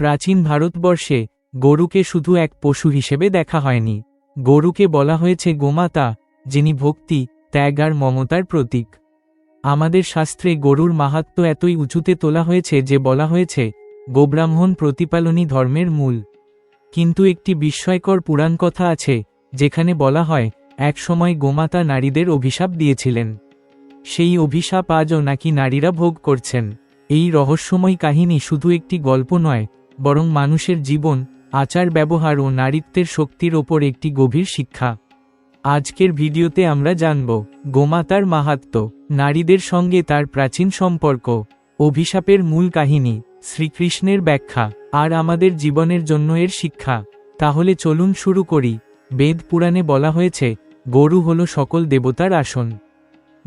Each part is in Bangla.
প্রাচীন ভারতবর্ষে গরুকে শুধু এক পশু হিসেবে দেখা হয়নি। গরুকে বলা হয়েছে গোমাতা, যিনি ভক্তি, ত্যাগ আর মমতার প্রতীক। আমাদের শাস্ত্রে গরুর মাহাত্ম এতই উঁচুতে তোলা হয়েছে যে বলা হয়েছে, গোব্রাহ্মণ প্রতিপালনী ধর্মের মূল। কিন্তু একটি বিস্ময়কর পুরাণ কথা আছে, যেখানে বলা হয়, এক সময় গোমাতা নারীদের অভিশাপ দিয়েছিলেন। সেই অভিশাপ আজও নাকি নারীরা ভোগ করছেন। এই রহস্যময় কাহিনী শুধু একটি গল্প নয় বরং মানুষের জীবন, আচার ব্যবহার ও নারীত্বের শক্তির ওপর একটি গভীর শিক্ষা। আজকের ভিডিওতে আমরা জানব, গোমাতার মাহাত্ম, নারীদের সঙ্গে তার প্রাচীন সম্পর্ক, অভিশাপের মূল কাহিনী, শ্রীকৃষ্ণের ব্যাখ্যা, আর আমাদের জীবনের জন্য এর শিক্ষা। তাহলে চলুন শুরু করি। বেদ পুরাণে বলা হয়েছে, গরু হল সকল দেবতার আসন।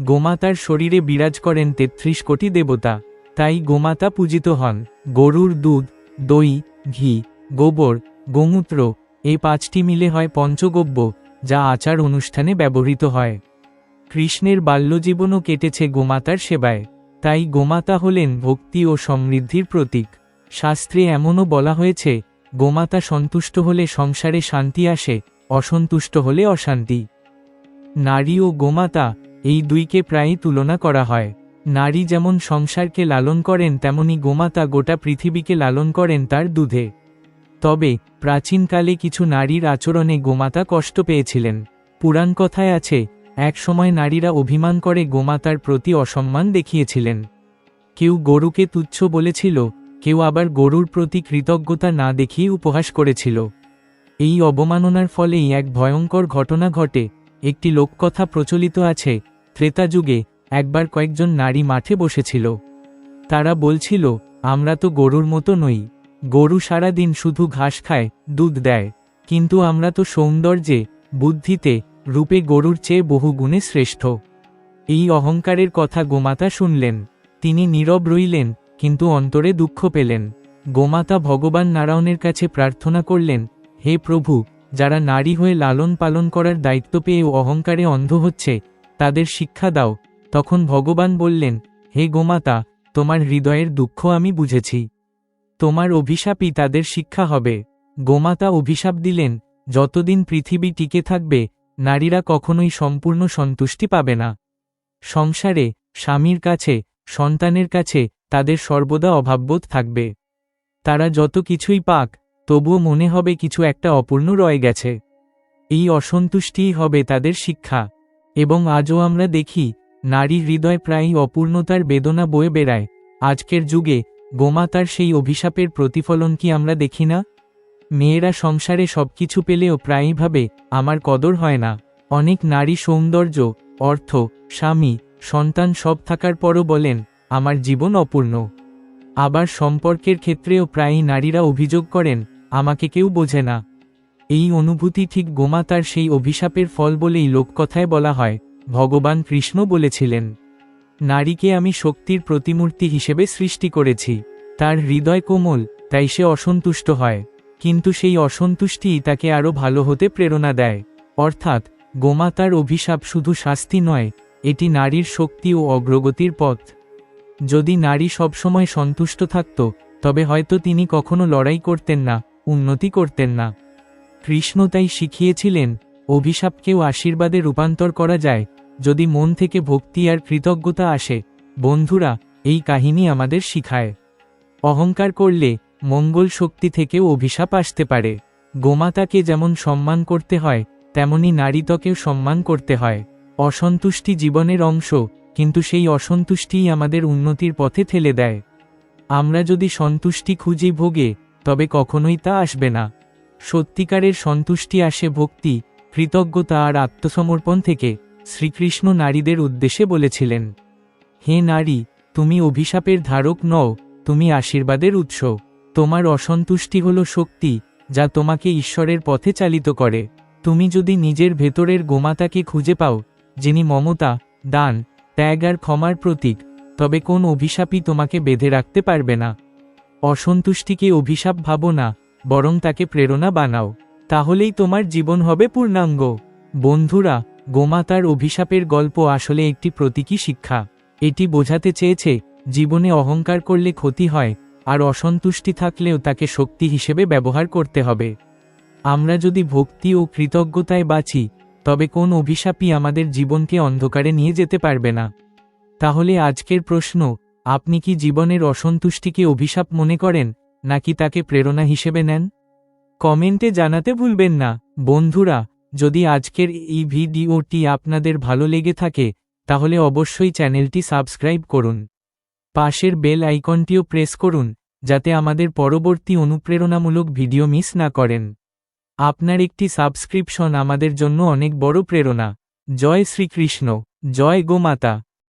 গোমাতার শরীরে বিরাজ করেন তেত্রিশ কোটি দেবতা, তাই গোমাতা পূজিত হন। গরুর দুধ দই, ঘি, গোবর, গোমূত্র, এই পাঁচটি মিলে হয় পঞ্চগব্য, যা আচার অনুষ্ঠানে ব্যবহৃত হয়। কৃষ্ণের বাল্যজীবনও কেটেছে গোমাতার সেবায়। তাই গোমাতা হলেন ভক্তি ও সমৃদ্ধির প্রতীক। শাস্ত্রে এমনও বলা হয়েছে, গোমাতা সন্তুষ্ট হলে সংসারে শান্তি আসে, অসন্তুষ্ট হলে অশান্তি। নারী ও গোমাতা এই দুইকে প্রায়ই তুলনা করা হয়। নারী যেমন সংসারকে লালন করেন, তেমনি গোমাতা গোটা পৃথিবীকে লালন করেন তার দুধে। তবে, প্রাচীনকালে কিছু নারীর আচরণে গোমাতা কষ্ট পেয়েছিলেন। পুরাণ কথায় আছে, এক সময় নারীরা অভিমান করে গোমাতার প্রতি অসম্মান দেখিয়েছিলেন। কেউ গরুকে তুচ্ছ বলেছিল, কেউ আবার গরুর প্রতি কৃতজ্ঞতা না দেখিয়ে উপহাস করেছিল। এই অবমাননার ফলেই এক ভয়ঙ্কর ঘটনা ঘটে। একটি লোককথা প্রচলিত আছে, ত্রেতা যুগে একবার কয়েকজন নারী মাঠে বসেছিল। তারা বলছিল, আমরা তো গরুর মতো নই। গরু সারা দিন শুধু ঘাস খায়, দুধ দেয়। কিন্তু আমরা তো সৌন্দর্যে, বুদ্ধিতে, রূপে গরুর চেয়ে বহু গুণে শ্রেষ্ঠ। এই অহংকারের কথা গোমাতা শুনলেন। তিনি নীরব রইলেন, কিন্তু অন্তরে দুঃখ পেলেন। গোমাতা ভগবান নারায়ণের কাছে প্রার্থনা করলেন, হে প্রভু, যারা নারী হয়ে লালন পালন করার দায়িত্ব পেয়েও অহংকারে অন্ধ হচ্ছে, তাদের শিক্ষা দাও। তখন ভগবান বললেন, হে গোমাতা, তোমার হৃদয়ের দুঃখ আমি বুঝেছি। তোমার অভিশাপই তাদের শিক্ষা হবে। গোমাতা অভিশাপ দিলেন, যতদিন পৃথিবী টিকে থাকবে, নারীরা কখনোই সম্পূর্ণ সন্তুষ্টি পাবে না। সংসারে, স্বামীর কাছে, সন্তানের কাছে তাদের সর্বদা অভাববোধ থাকবে। তারা যত কিছুই পাক, তবুও মনে হবে কিছু একটা অপূর্ণ রয়ে গেছে। এই অসন্তুষ্টিই হবে তাদের শিক্ষা। এবং আজও আমরা দেখি নারী হৃদয় প্রায়ই অপূর্ণতার বেদনা বয়ে বেড়ায়। আজকের যুগে গোমাতার সেই অভিশাপের প্রতিফলন কি আমরা দেখি না? মেয়েরা সংসারে সবকিছু পেলেও প্রায়ই ভাবে, আমার কদর হয় না। অনেক নারী সৌন্দর্য, অর্থ, স্বামী, সন্তান সব থাকার পরও বলেন, আমার জীবন অপূর্ণ। আবার সম্পর্কের ক্ষেত্রেও প্রায়ই নারীরা অভিযোগ করেন, আমাকে কেউ বোঝে না। এই অনুভূতি ঠিক গোমাতার সেই অভিশাপের ফল বলেই লোককথায় বলা হয়। ভগবান কৃষ্ণ বলেছিলেন, নারীকে আমি শক্তির প্রতিমূর্তি হিসেবে সৃষ্টি করেছি। তার হৃদয় কোমল, তাই সে অসন্তুষ্ট হয়। কিন্তু সেই অসন্তুষ্টিই তাকে আরও ভালো হতে প্রেরণা দেয়। অর্থাৎ গোমাতার অভিশাপ শুধু শাস্তি নয়, এটি নারীর শক্তি ও অগ্রগতির পথ। যদি নারী সবসময় সন্তুষ্ট থাকত, তবে হয়তো তিনি কখনো লড়াই করতেন না, উন্নতি করতেন না। কৃষ্ণ তাই শিখিয়েছিলেন অভিশাপকেও আশীর্বাদে রূপান্তর করা যায়, যদি মন থেকে ভক্তি আর কৃতজ্ঞতা আসে। বন্ধুরা, এই কাহিনী আমাদের শিখায়। অহংকার করলে মঙ্গল শক্তি থেকেও অভিশাপ আসতে পারে। গোমাতাকে যেমন সম্মান করতে হয়, তেমনি নারীতকেও সম্মান করতে হয়। অসন্তুষ্টি জীবনের অংশ, কিন্তু সেই অসন্তুষ্টিই আমাদের উন্নতির পথে ঠেলে দেয়। আমরা যদি সন্তুষ্টি খুঁজি ভোগে, তবে কখনোই তা আসবে না। সত্যিকারের সন্তুষ্টি আসে ভক্তি কৃতজ্ঞতা আর আত্মসমর্পণ থেকে শ্রীকৃষ্ণ নারীদের উদ্দেশ্যে বলেছিলেন, হে নারী, তুমি অভিশাপের ধারক নও, তুমি আশীর্বাদের উৎস। তোমার অসন্তুষ্টি হল শক্তি, যা তোমাকে ঈশ্বরের পথে চালিত করে। তুমি যদি নিজের ভেতরের গোমাতাকে খুঁজে পাও, যিনি মমতা, দান, ত্যাগ আর ক্ষমার প্রতীক, তবে কোন অভিশাপই তোমাকে বেঁধে রাখতে পারবে না। অসন্তুষ্টিকে অভিশাপ ভাবো না, বরং তাকে প্রেরণা বানাও। তাহলেই তোমার জীবন হবে পূর্ণাঙ্গ। বন্ধুরা, গোমাতার অভিশাপের গল্প আসলে একটি প্রতীকী শিক্ষা। এটি বোঝাতে চেয়েছে, জীবনে অহংকার করলে ক্ষতি হয়, আর অসন্তুষ্টি থাকলেও তাকে শক্তি হিসেবে ব্যবহার করতে হবে। আমরা যদি ভক্তি ও কৃতজ্ঞতায় বাঁচি, তবে কোন অভিশাপই আমাদের জীবনকে অন্ধকারে নিয়ে যেতে পারবে না। তাহলে আজকের প্রশ্ন, আপনি কি জীবনের অসন্তুষ্টিকে অভিশাপ মনে করেন, নাকি তাকে প্রেরণা হিসেবে নেন? কমেন্টে জানাতে ভুলবেন না। বন্ধুরা, যদি আজকের এই ভিডিওটি আপনাদের ভালো লেগে থাকে, তাহলে অবশ্যই চ্যানেলটি সাবস্ক্রাইব করুন। পাশের বেল আইকনটিও প্রেস করুন, যাতে আমাদের পরবর্তী অনুপ্রেরণামূলক ভিডিও মিস না করেন। আপনার একটি সাবস্ক্রিপশন আমাদের জন্য অনেক বড় প্রেরণা। জয় শ্রীকৃষ্ণ। জয় গোমাতা।